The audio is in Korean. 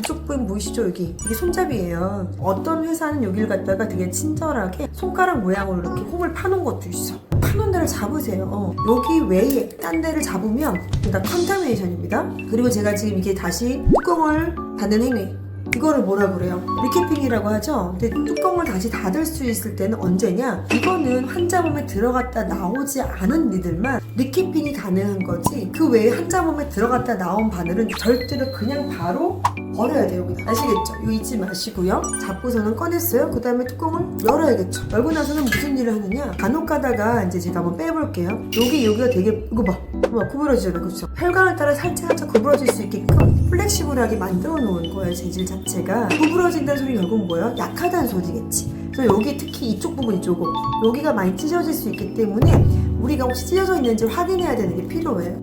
이쪽 부분 보이시죠 여기? 이게 손잡이에요. 어떤 회사는 여기를 갖다가 되게 친절하게 손가락 모양으로 이렇게 홈을 파놓은 것도 있어. 파놓은 데를 잡으세요. 어, 여기 외에 딴 데를 잡으면 다 컨타미네이션입니다. 그리고 제가 지금 이게 다시 뚜껑을 닫는 행위 이거를 뭐라 그래요? 리캐핑이라고 하죠. 근데 뚜껑을 다시 닫을 수 있을 때는 언제냐? 이거는 환자 몸에 들어갔다 나오지 않은 니들만 리캐핑이 가능한 거지. 그 외에 환자 몸에 들어갔다 나온 바늘은 절대로 그냥 바로 버려야 돼요. 여기. 아시겠죠? 이거 잊지 마시고요. 잡고서는 꺼냈어요. 그 다음에 뚜껑을 열어야겠죠. 열고 나서는 무슨 일을 하느냐? 간혹 가다가 이제 제가 한번 빼볼게요. 여기 여기가 되게 이거 봐. 이거 봐 구부러지잖아, 그렇죠? 혈관을 따라 살짝 살짝 구부러질 수 있게끔 플렉시블하게 만들어 놓은 거예요. 재질 자체가 구부러진다는 소리 결국은 뭐예요? 약하다는 소리겠지. 그래서 여기 특히 이쪽 부분 이쪽은 여기가 많이 찢어질 수 있기 때문에 우리가 혹시 찢어져 있는지 확인해야 되는 게 필요해요.